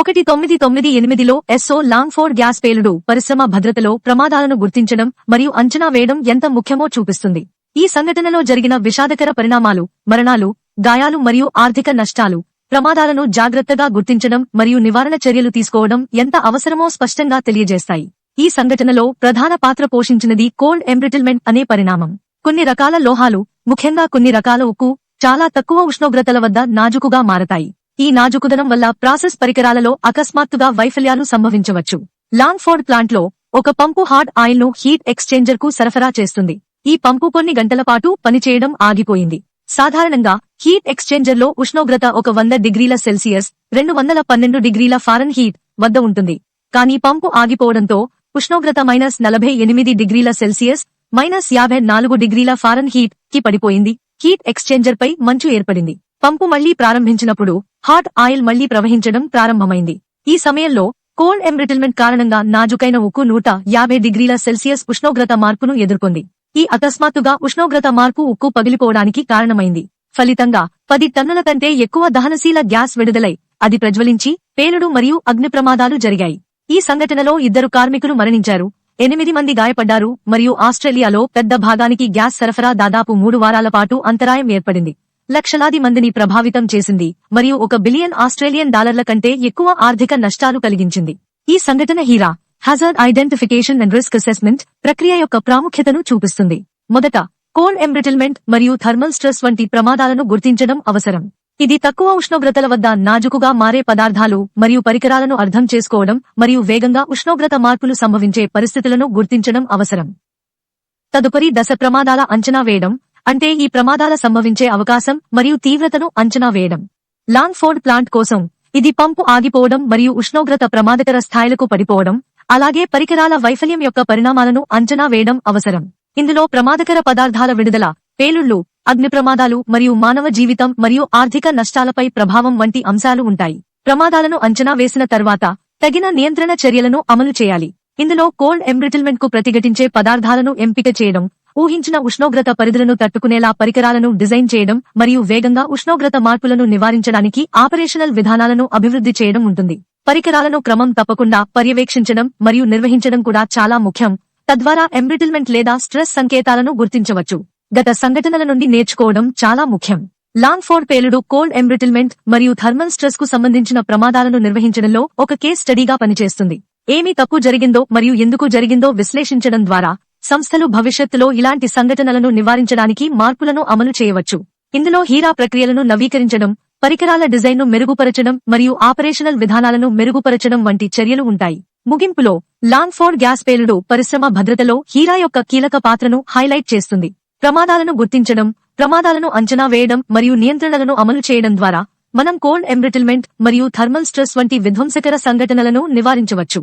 ఒకటి తొమ్మిది తొమ్మిది ఎనిమిదిలో ఎస్ఓ లాంగ్ఫోర్డ్ గ్యాస్ పేలుడు పరిశ్రమ భద్రతలో ప్రమాదాలను గుర్తించడం మరియు అంచనా వేయడం ఎంత ముఖ్యమో చూపిస్తుంది. ఈ సంఘటనలో జరిగిన విషాదకర పరిణామాలు మరణాలు గాయాలు మరియు ఆర్థిక నష్టాలు ప్రమాదాలను జాగ్రత్తగా గుర్తించడం మరియు నివారణ చర్యలు తీసుకోవడం ఎంత అవసరమో స్పష్టంగా తెలియజేస్తాయి. ఈ సంఘటనలో ప్రధాన పాత్ర పోషించినది కోల్డ్ ఎంబ్రిటిల్మెంట్ అనే పరిణామం. కొన్ని రకాల లోహాలు ముఖ్యంగా కొన్ని రకాల ఉక్కు చాలా తక్కువ ఉష్ణోగ్రతల వద్ద నాజుకుగా మారతాయి. ఈ నాజుకుదనం వల్ల ప్రాసెస్ పరికరాలలో అకస్మాత్తుగా వైఫల్యాలు సంభవించవచ్చు. లాంగ్ఫోర్డ్ ప్లాంట్లో ఒక పంపు హార్డ్ ఆయిల్ను హీట్ ఎక్స్చేంజర్కు సరఫరా చేస్తుంది. ఈ పంపు కొన్ని గంటల పాటు పనిచేయడం ఆగిపోయింది. సాధారణంగా హీట్ ఎక్స్చేంజర్లో ఉష్ణోగ్రత ఒక వంద డిగ్రీల సెల్సియస్ రెండు వందల పన్నెండు డిగ్రీల ఫారెన్ హీట్ వద్ద ఉంటుంది. కానీ పంపు ఆగిపోవడంతో ఉష్ణోగ్రత మైనస్ నలభై ఎనిమిది డిగ్రీల సెల్సియస్ మైనస్ యాభై నాలుగు డిగ్రీల ఫారెన్ హీట్కి పడిపోయింది. హీట్ ఎక్స్చేంజర్ పై మంచు ఏర్పడింది. పంపు మళ్ళీ ప్రారంభించినప్పుడు హాట్ ఆయిల్ మళ్ళీ ప్రవహించడం ప్రారంభమైంది. ఈ సమయంలో కోల్డ్ ఎంబ్రిటిల్మెంట్ కారణంగా నాజుకైన ఉక్కు నూట యాభై డిగ్రీల సెల్సియస్ ఉష్ణోగ్రత మార్పును ఎదుర్కొంది. ఈ అకస్మాత్తుగా ఉష్ణోగ్రత మార్పు ఉక్కు పగిలిపోవడానికి కారణమైంది. ఫలితంగా పది టన్నుల కంటే ఎక్కువ దహనశీల గ్యాస్ విడుదలై అది ప్రజ్వలించి పేలుడు మరియు అగ్ని ప్రమాదాలు జరిగాయి. ఈ సంఘటనలో ఇద్దరు కార్మికులు మరణించారు. ఎనిమిది మంది గాయపడ్డారు మరియు ఆస్ట్రేలియాలో పెద్ద భాగానికి గ్యాస్ సరఫరా దాదాపు మూడు వారాల పాటు అంతరాయం ఏర్పడింది. లక్షలాది మందిని ప్రభావితం చేసింది మరియు ఒక బిలియన్ ఆస్ట్రేలియన్ డాలర్ల కంటే ఎక్కువ ఆర్థిక నష్టాలు కలిగించింది. ఈ సంఘటన HIRA hazard identification and risk assessment ప్రక్రియ యొక్క ప్రాముఖ్యతను చూపిస్తుంది. మొదట కోల్డ్ ఎంబ్రిటిల్మెంట్ మరియు థర్మల్ స్ట్రెస్ వంటి ప్రమాదాలను గుర్తించడం అవసరం. ఇది తక్కువ ఉష్ణోగ్రతల వద్ద నాజుకుగా మారే పదార్థాలు మరియు పరికరాలను అర్థం చేసుకోవడం మరియు వేగంగా ఉష్ణోగ్రత మార్పులు సంభవించే పరిస్థితులను గుర్తించడం అవసరం. తదుపరి దశ ప్రమాదాల అంచనా వేయడం అంటే ఈ ప్రమాదాల సంభవించే అవకాశం మరియు తీవ్రతను అంచనా వేయడం. లాన్ఫోర్డ్ ప్లాంట్ కోసం ఇది పంపు ఆగిపోవడం మరియు ఉష్ణోగ్రత ప్రమాదకర స్థాయిలకు పడిపోవడం అలాగే పరికరాల వైఫల్యం యొక్క పరిణామాలను అంచనా వేయడం అవసరం. ఇందులో ప్రమాదకర పదార్థాల విడుదల పేలుళ్ళు అగ్ని ప్రమాదాలు మరియు మానవ జీవితం మరియు ఆర్థిక నష్టాలపై ప్రభావం వంటి అంశాలు ఉంటాయి. ప్రమాదాలను అంచనా వేసిన తర్వాత తగిన నియంత్రణ చర్యలను అమలు చేయాలి. ఇందులో కోల్డ్ ఎంబ్రిటిల్మెంట్కు ప్రతిఘటించే పదార్థాలను ఎంపిక చేయడం ఊహించిన ఉష్ణోగ్రత పరిధులను తట్టుకునేలా పరికరాలను డిజైన్ చేయడం మరియు వేగంగా ఉష్ణోగ్రత మార్పులను నివారించడానికి ఆపరేషనల్ విధానాలను అభివృద్ధి చేయడం ఉంటుంది. పరికరాలను క్రమం తప్పకుండా పర్యవేక్షించడం మరియు నిర్వహించడం కూడా చాలా ముఖ్యం. తద్వారా ఎంబ్రిటిల్మెంట్ లేదా స్ట్రెస్ సంకేతాలను గుర్తించవచ్చు. గత సంఘటనల నుండి నేర్చుకోవడం చాలా ముఖ్యం. లాంగ్ఫోర్డ్ పేలుడు కోల్డ్ ఎంబ్రిటిల్మెంట్ మరియు థర్మల్ స్ట్రెస్కు సంబంధించిన ప్రమాదాలను నిర్వహించడంలో ఒక కేస్ స్టడీగా పనిచేస్తుంది. ఏమి తప్పు జరిగిందో మరియు ఎందుకు జరిగిందో విశ్లేషించడం ద్వారా సంస్థలు భవిష్యత్తులో ఇలాంటి సంఘటనలను నివారించడానికి మార్పులను అమలు చేయవచ్చు. ఇందులో హీరా ప్రక్రియలను నవీకరించడం పరికరాల డిజైన్ను మెరుగుపరచడం మరియు ఆపరేషనల్ విధానాలను మెరుగుపరచడం వంటి చర్యలు ఉంటాయి. ముగింపులో లాంగ్ఫోర్డ్ గ్యాస్ పేలుడు పరిశ్రమ భద్రతలో హీరా యొక్క కీలక పాత్రను హైలైట్ చేస్తుంది. ప్రమాదాలను గుర్తించడం ప్రమాదాలను అంచనా వేయడం మరియు నియంత్రణలను అమలు చేయడం ద్వారా మనం కోల్డ్ ఎంబ్రిటిల్మెంట్ మరియు థర్మల్ స్ట్రెస్ వంటి విధ్వంసకర సంఘటనలను నివారించవచ్చు.